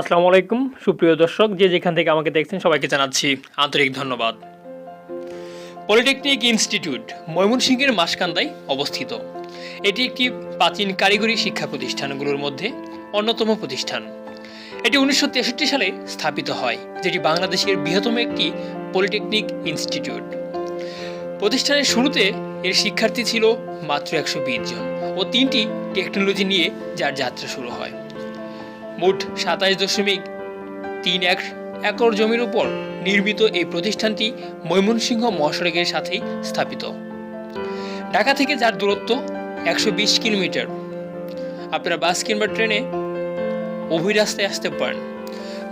আসসালামু আলাইকুম, সুপ্রিয় দর্শক, যে যেখান থেকে আমাকে দেখছেন, সবাইকে জানাচ্ছি আন্তরিক ধন্যবাদ। পলিটেকনিক ইনস্টিটিউট ময়মনসিংহের মাসকান্দায় অবস্থিত। এটি একটি প্রাচীন কারিগরি শিক্ষা প্রতিষ্ঠানগুলোর মধ্যে অন্যতম প্রতিষ্ঠান। এটি উনিশশো তেষট্টি সালে স্থাপিত হয়, যেটি বাংলাদেশের বৃহত্তম একটি পলিটেকনিক ইনস্টিটিউট। প্রতিষ্ঠানের শুরুতে এর শিক্ষার্থী ছিল মাত্র একশো বিশ জন ও তিনটি টেকনোলজি নিয়ে যার যাত্রা শুরু হয়। মোট সাতাশ দশমিক তিন এক একর জমির উপর নির্মিত এই প্রতিষ্ঠানটি ময়মনসিংহ মহাসড়কের সাথেই স্থাপিত। ঢাকা থেকে যার দূরত্ব একশো বিশ কিলোমিটার। আপনারা বাস কিংবা ট্রেনে উভয় রাস্তায় আসতে পারেন।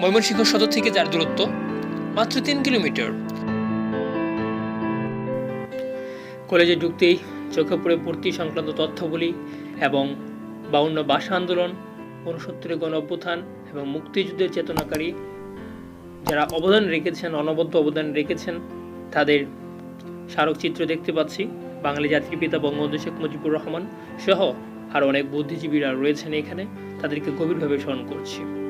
ময়মনসিংহ সদর থেকে যার দূরত্ব মাত্র তিন কিলোমিটার। কলেজে ঢুকতেই চোখে পড়ে ভর্তি সংক্রান্ত তথ্যগুলি এবং বাউন্ন ভাষা আন্দোলন ঊনসত্তরের গণ অভ্যুত্থান এবং মুক্তিযুদ্ধের চেতনাকারী যারা অবদান রেখেছেন, অনবদ্য অবদান রেখেছেন, তাদের স্মারকচিত্র দেখতে পাচ্ছি। বাঙালি জাতির পিতা বঙ্গবন্ধু শেখ মুজিবুর রহমান সহ আরও অনেক বুদ্ধিজীবীরা রয়েছেন এখানে। তাদেরকে গভীরভাবে স্মরণ করছি।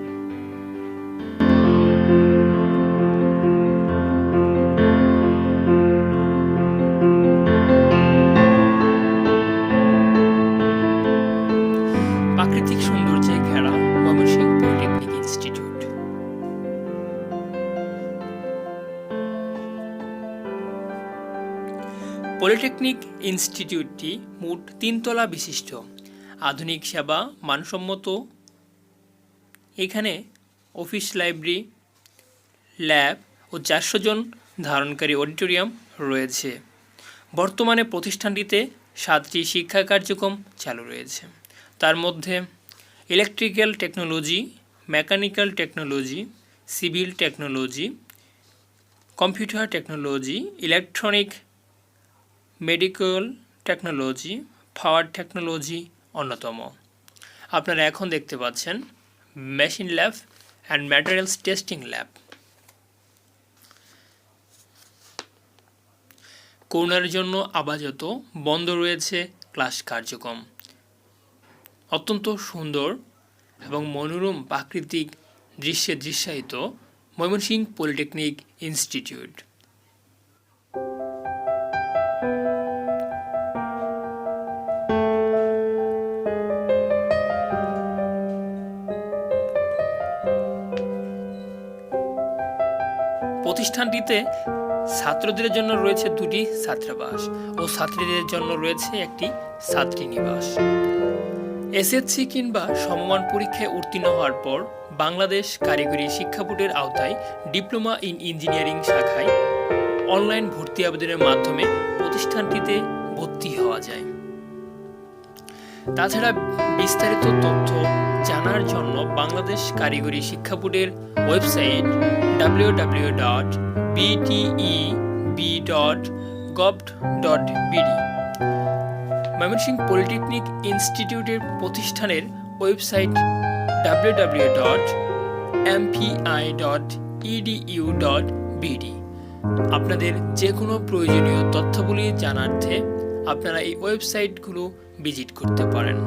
পলিটেকনিক ইনস্টিটিউটটি মোট তিনতলা বিশিষ্ট। আধুনিক সেবা মানসম্মত। এখানে অফিস লাইব্রেরি, ল্যাব ও চারশো জন ধারণকারী অডিটোরিয়াম রয়েছে। বর্তমানে প্রতিষ্ঠানটিতে সাতটি শিক্ষা কার্যক্রম চালু রয়েছে। তার মধ্যে electrical technology, mechanical technology, civil technology, computer technology, electronic medical technology, power technology অন্যতম। আপনারা এখন দেখতে পাচ্ছেন machine lab and materials testing lab. করোনার জন্য আপাতত বন্ধ রয়েছে ক্লাস কার্যক্রম। অত্যন্ত সুন্দর এবং মনোরম প্রাকৃতিক দৃশ্যে দৃশ্যায়িত ময়মনসিংহ পলিটেকনিক ইনস্টিটিউট। প্রতিষ্ঠানটিতে ছাত্রদের জন্য রয়েছে দুটি ছাত্রাবাস ও ছাত্রীদের জন্য রয়েছে একটি ছাত্রীনিবাস। এসএসসি কিংবা সমমান পরীক্ষায় উত্তীর্ণ হওয়ার পর বাংলাদেশ কারিগরি শিক্ষা বোর্ডের আওতায় ডিপ্লোমা ইন ইঞ্জিনিয়ারিং শাখায় অনলাইন ভর্তি আবেদনের মাধ্যমে প্রতিষ্ঠানটিতে ভর্তি হওয়া যায়। তাছাড়া বিস্তারিত তথ্য জানার জন্য বাংলাদেশ কারিগরি শিক্ষা বোর্ডের website W W dot BTE B dot dot BD Mymensingh polytechnic ইনস্টিটিউটের প্রতিষ্ঠানের website W dot MPI dot dot BD আপনাদের যে কোনো প্রয়োজনীয় তথ্যগুলি জানার্থে আপনারা এই ওয়েবসাইটগুলো ভিজিট করতে পারেন।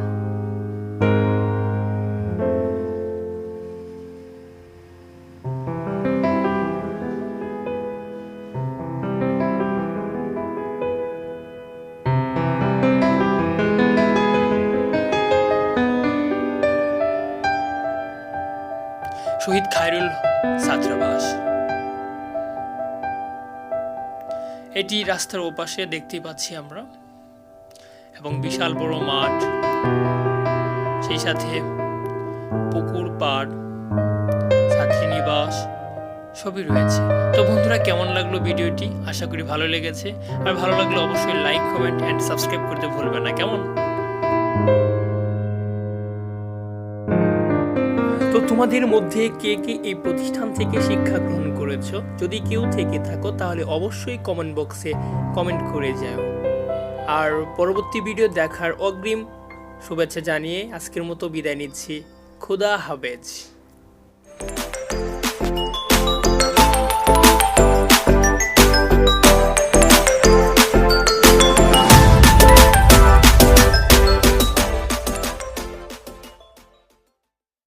শহীদ খায়রুল ছাত্রাবাস। এটি রাস্তার ওপাশে দেখতে পাচ্ছি আমরা। এবং বিশাল বড় মাঠ। সেই সাথে পুকুর, পাড় ছাত্রীনিবাস সবই রয়েছে। তো বন্ধুরা, কেমন লাগল ভিডিওটি? আশা করি ভালো লেগেছে। আর ভালো লাগলে অবশ্যই লাইক কমেন্ট অ্যান্ড সাবস্ক্রাইব করতে ভুলবেন না। কেমন? তো তোমাদের মধ্যে কে কে এই প্রতিষ্ঠান থেকে শিক্ষা গ্রহণ করেছ? যদি কেউ থেকে থাকো, তাহলে অবশ্যই কমেন্ট বক্সে কমেন্ট করে যাও। আর পরবর্তী ভিডিও দেখার অগ্রিম শুভেচ্ছা জানিয়ে আজকের মতো বিদায় নিচ্ছি। খুদা হাফেজ।